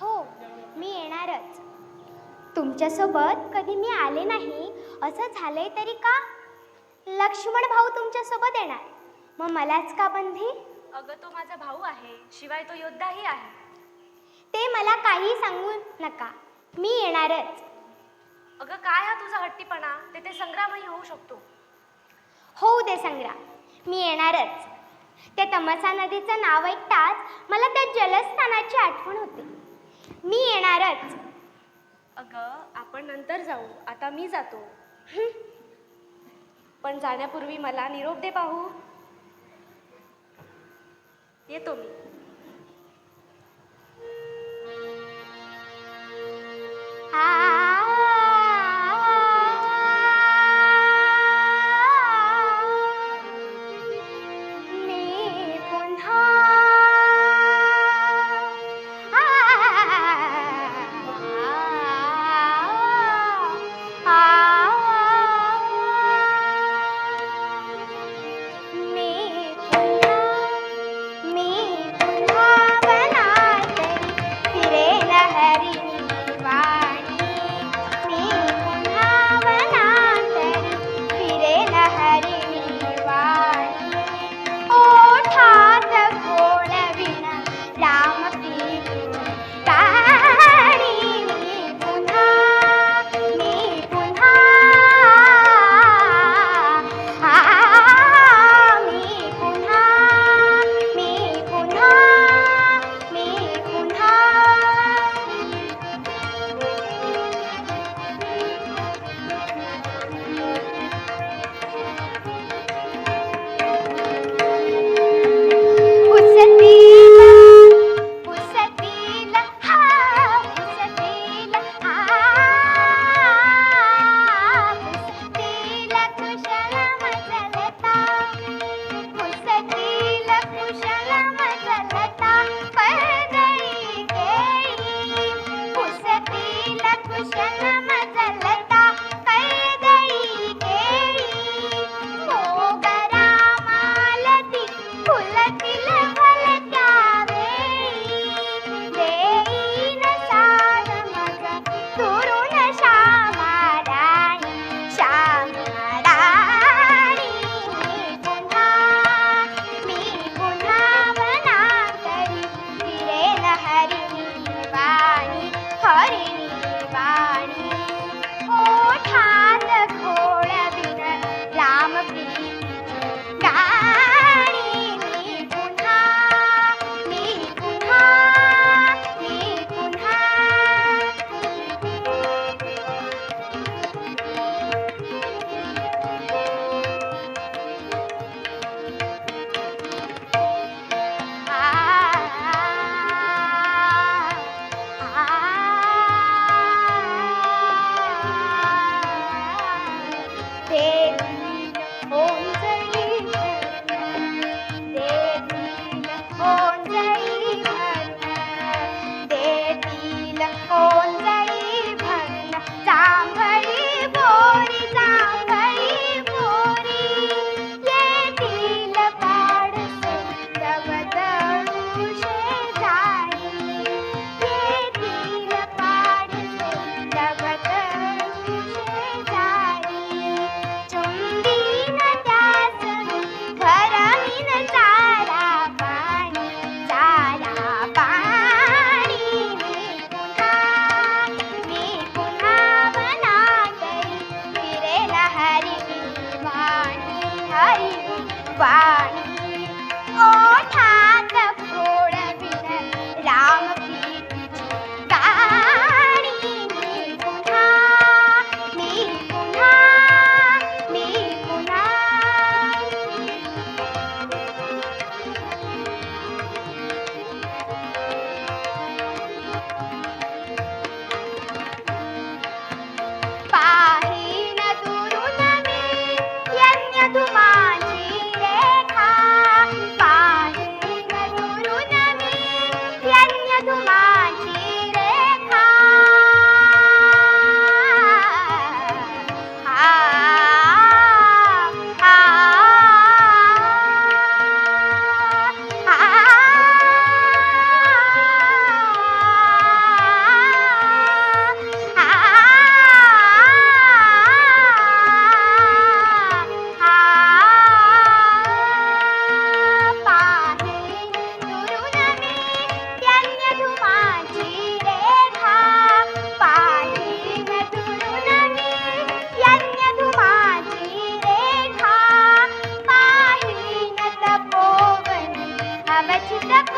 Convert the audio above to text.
हो मी येणारच. तुमच्यासोबत कधी मी आले नाही असं झालंय तरी का? लक्ष्मण भाऊ तुमच्यासोबत येणार. मग मलाच का बंधी अगं तो माझा भाऊ आहे. शिवाय तो योद्धाही आहे. ते मला काही सांगू नका. मी येणारच. अगं काय हा तुझा हट्टीपणा? तेथे संग्रामही होऊ शकतो. होऊ दे संग्राम. मी येणारच. त्या तमसा नदीचं नाव ऐकताच मला त्या जलस्थानाची आठवण होते. मी येणारच. अगं आपण नंतर जाऊ. आता मी जातो. पण जाण्यापूर्वी मला निरोप दे पाहू. येतो मी मी. và সেটা